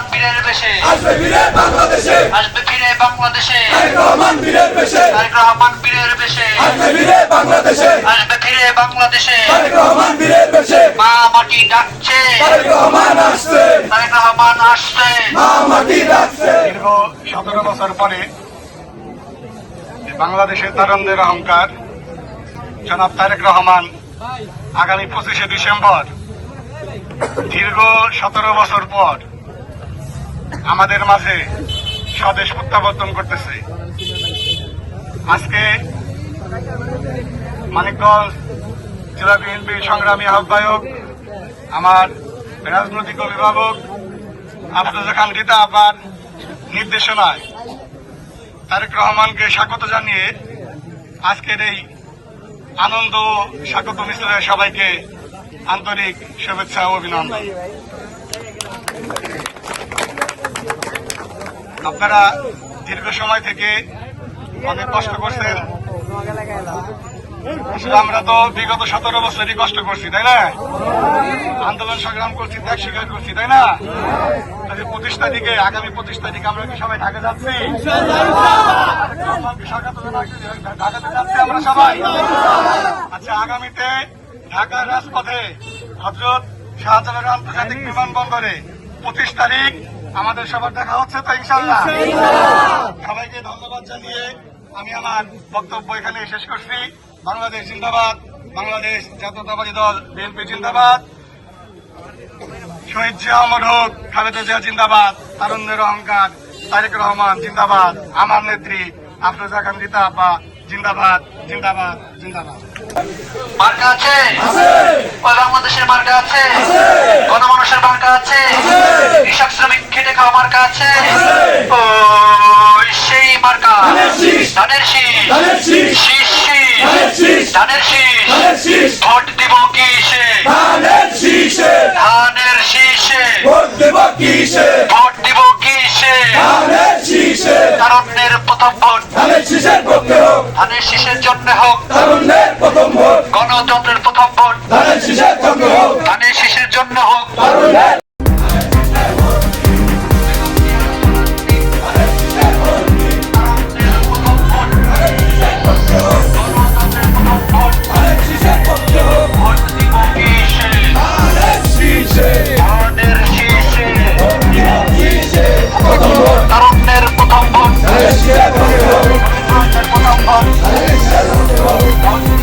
বেশে আসবে ফিরে বাংলাদেশে। আসবে ফিরে বাংলাদেশে। তারেক রহমান বীরের বেশে তারেক রহমান বীরের বেশে আসবে ফিরে বাংলাদেশে। আসবে ফিরে বাংলাদেশে। তারেক রহমান বীরের বেশে মা মাটি ডাকছে। তারেক রহমান আসছে। তারেক রহমান আসছে। মা মাটি ডাকছে। দীর্ঘ সতেরো বছর পরে যে বাংলাদেশের তারুণদের অহংকার। জনাব তারেক রহমান আগামী পঁচিশে ডিসেম্বর দীর্ঘ সতেরো বছর পর আমাদের মাঝে স্বদেশ প্রত্যাবর্তন করতেছে। আজকে মানিকগঞ্জ জেলা বিএনপির সংগ্রামী আহ্বায়ক, আমার রাজনৈতিক অভিভাবক, আফরোজা খান গীতা আবার নির্দেশনায় তারেক রহমানকে স্বাগত জানিয়ে আজকের এই আনন্দ স্বাগত মিশ্রের সবাইকে আন্তরিক শুভেচ্ছা ও অভিনন্দন। আপনারা দীর্ঘ সময় থেকে অনেক কষ্ট করছেন। আমরা তো বিগত সতেরো বছরই কষ্ট করছি, তাই না? আন্দোলন সংগ্রাম করছি, ত্যাগ স্বীকার করছি, তাই না? পঁচিশ তারিখে, আগামী পঁচিশ তারিখে আমরা কি সবাই ঢাকা যাচ্ছি? ঢাকাতে যাচ্ছি আমরা সবাই। আচ্ছা আগামীতে ঢাকার রাজপথে হজরত শাহজালাল আন্তর্জাতিক বিমানবন্দরে পঁচিশ তারিখ আমাদের সবার দেখা হচ্ছে তো ইনশাল্লাহ সবাইকে ধন্যবাদ জানিয়ে আমি আমার বক্তব্য এখানে শেষ করছি। বাংলাদেশ জিন্দাবাদ বাংলাদেশ জাতীয়তাবাদী দল বিএনপি জিন্দাবাদ। শহীদ জিয়া অমর হোক খালেদা জিয়া জিন্দাবাদ তারুণ্যের অহংকার তারেক রহমান জিন্দাবাদ আমার নেত্রী আফরোজা খান গীতা আপা জিন্দাবাদ জিন্দাবাদ জিন্দাবাদ। মার্কা আছে? বাংলাদেশের মার্কা আছে। গণমানুষের মার্কা আছে। কৃষক শ্রমিক খেটে খাওয়া মার্কা আছে। ওই সেই মার্কা। ধানের শীষ। শীষ। শীষ। শীষ ধানের শীষ। শীষ। শীষ। ভোট দিব কিসে? ধানের শীষে। ধানের শীষে। ভোট দেব কিসে? ভোট দিব কিসে? ধানের শীষে। প্রথম ভোট। ধানের হোক ধানের শীষের জন্য হোক তারুণ্যের প্রথম ভোট। গণতন্ত্রের প্রথম ভোট ধানের শীষের জন্য হোক। ধানের শীষের জন্য হোক তারুণ্যের Let's go.